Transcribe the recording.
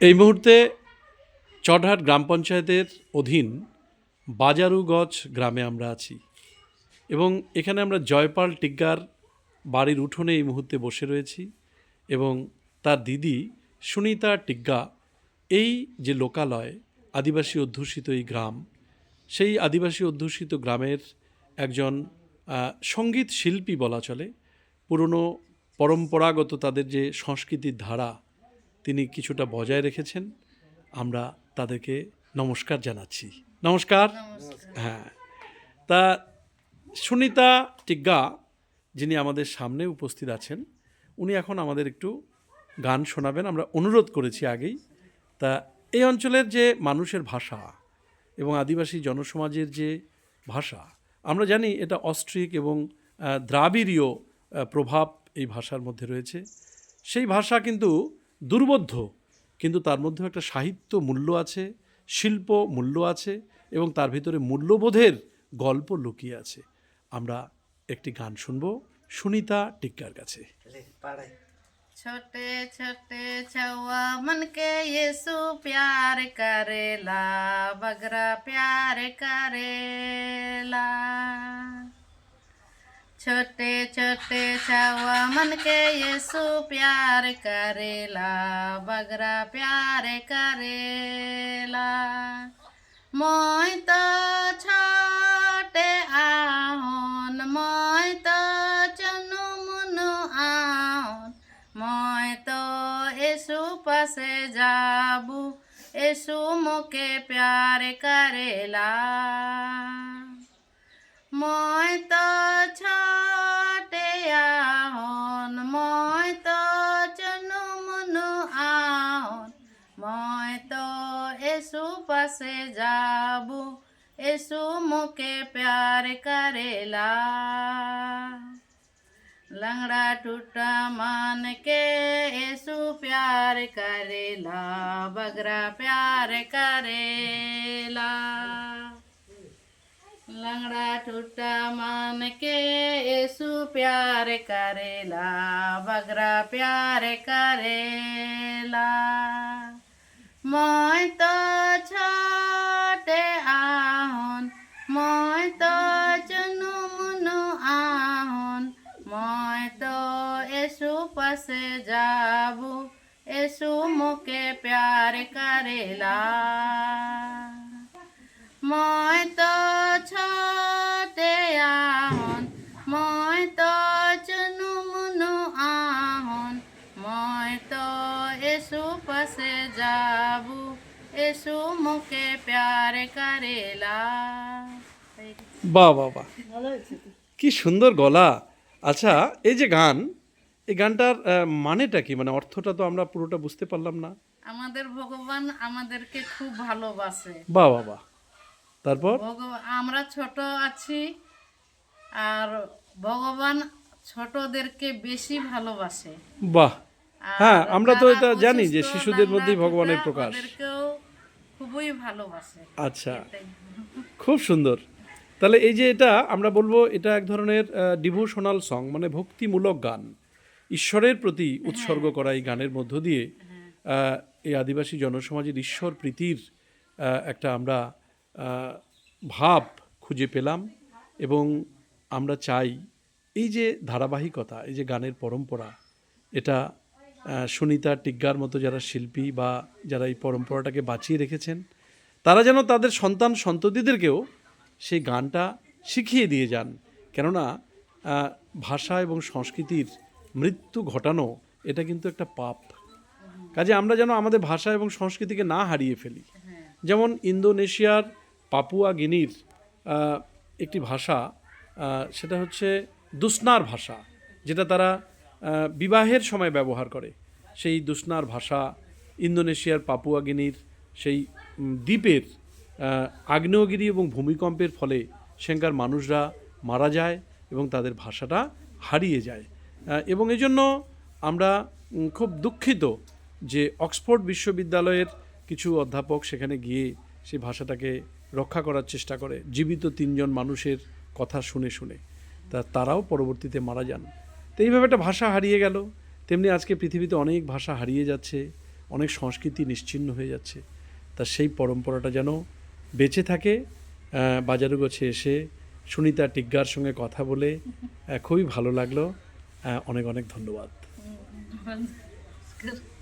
এই মুহূর্তে চটহাট গ্রাম পঞ্চায়েতের অধীন বাজারুগজ গ্রামে আমরা আছি এবং এখানে আমরা জয়পাল টিগ্গার বাড়ির উঠোনে এই মুহূর্তে বসে রয়েছি এবং তার দিদি সুনিতা টিগ্গা, এই যে লোকালয়, আদিবাসী অধ্যুষিত এই গ্রাম, সেই আদিবাসী অধ্যুষিত গ্রামের একজন সংগীত শিল্পী বলা চলে। পুরনো পরম্পরাগত তাদের যে সংস্কৃতির ধারা তিনি কিছুটা বজায় রেখেছেন। আমরা তাদেরকে নমস্কার জানাচ্ছি। নমস্কার। হ্যাঁ। তা সুনিতা টিগ্গা যিনি আমাদের সামনে উপস্থিত আছেন উনি এখন আমাদের একটু গান শোনাবেন। আমরা অনুরোধ করেছি আগেই। তা এই অঞ্চলের যে মানুষের ভাষা এবং আদিবাসী জনসমাজের যে ভাষা আমরা জানি এটা অস্ট্রিক এবং দ্রাবিড়ীয় প্রভাব এই ভাষার মধ্যে রয়েছে। সেই ভাষা কিন্তু দুর্বোধ্য কিন্তু তার মধ্যেও একটা সাহিত্য মূল্য আছে শিল্প মূল্য আছে এবং তার ভিতরে মূল্যবোধের গল্প লুকিয়ে আছে আমরা একটি গান শুনব সুনিতা টিক্কার কাছে छोटे छोटे छुआ मन के यीशु प्यार करेला बगरा प्यार करेला छोटे छोटे छावा मन के यीशु प्यार करेला बगरा प्यार करेला मोय तो छोटे आहोन मोय तो चनु मुनु आहोन मोय तो यीशु पसे जाबू यीशु मुके प्यार करेला মই তো ছোটে আহন মই তো চনু মুনু আহন মই তো এসু পাশে যাবু এসু মোকে প্যার করেলা लंगड़ा टूटा मान के ऐसु प्यार करेला बगरा प्यार करेला लंगड़ा टूटा मान के ऐसु प्यार करेला बगरा प्यार करेला মই তো ছোটে আহন মই তো চনু মুনু আহন মই তো এসু পাশে যাবু এসু মোকে প্যার করেলা এসু পাশে যাবু এসু মোকে প্যার করেলা বাহ বাহ বাহ। কি সুন্দর গলা। আচ্ছা এই যে গান এই গানটার মানেটা কি? মানে অর্থটা তো আমরা পুরোটা বুঝতে পারলাম না। আমাদের ভগবান আমাদেরকে খুব ভালোবাসে। বাহ বাহ বাহ। তারপর? আমরা ছোট আছি আর ভগবান ছোটদেরকে বেশি ভালোবাসে। বাহ হ্যাঁ আমরা তো এটা জানি যে শিশুদের মধ্যেই ভগবানের প্রকাশ। খুবই ভালোবাসে। আচ্ছা। খুব সুন্দর। তাহলে এই যে এটা আমরা বলব এটা এক ধরনের ডিভোশনাল সং মানে ভক্তিমূলক গান। ঈশ্বরের প্রতি উৎসর্গ করা এই গানের মধ্য দিয়ে এই আদিবাসী জনসমাজের ঈশ্বর প্রীতির একটা আমরা ভাব খুঁজে পেলাম এবং আমরা চাই এই যে ধারাবাহিকতা এই যে গানের পরম্পরা এটা সুনিতা টিগ্গার মতো যারা শিল্পী বা যারা এই পরম্পরাটাকে বাঁচিয়ে রেখেছেন, তারা যেন তাদের সন্তান সন্ততিদেরকেও সেই গানটা শিখিয়ে দিয়ে যান। কেননা ভাষা এবং সংস্কৃতির মৃত্যু ঘটানো, এটা কিন্তু একটা পাপ। কাজে আমরা যেন আমাদের ভাষা এবং সংস্কৃতিকে না হারিয়ে ফেলি। যেমন ইন্দোনেশিয়ার পাপুয়া গিনির একটি ভাষা সেটা হচ্ছে দুসনার ভাষা, যেটা তারা বিবাহের সময় ব্যবহার করে। সেই দুসনার ভাষা, ইন্দোনেশিয়ার পাপুয়াগিনির সেই দ্বীপের আগ্নেয়গিরি এবং ভূমিকম্পের ফলে সেখানকার মানুষরা মারা যায় এবং তাদের ভাষাটা হারিয়ে যায়। এবং এজন্য আমরা খুব দুঃখিত যে অক্সফোর্ড বিশ্ববিদ্যালয়ের কিছু অধ্যাপক সেখানে গিয়ে সেই ভাষাটাকে রক্ষা করার চেষ্টা করে, জীবিত তিনজন মানুষের কথা শুনে শুনে। তা তারাও পরবর্তীতে মারা যান। তো এইভাবে একটা ভাষা হারিয়ে গেল। তেমনি আজকে পৃথিবীতে অনেক ভাষা হারিয়ে যাচ্ছে, অনেক সংস্কৃতি নিশ্চিন্ন হয়ে যাচ্ছে। তা সেই পরম্পরাটা যেন বেঁচে থাকে বাজারে গোছে এসে সুনিতা টিগ্গার সঙ্গে কথা বলে খুবই ভালো লাগল। অনেক অনেক ধন্যবাদ।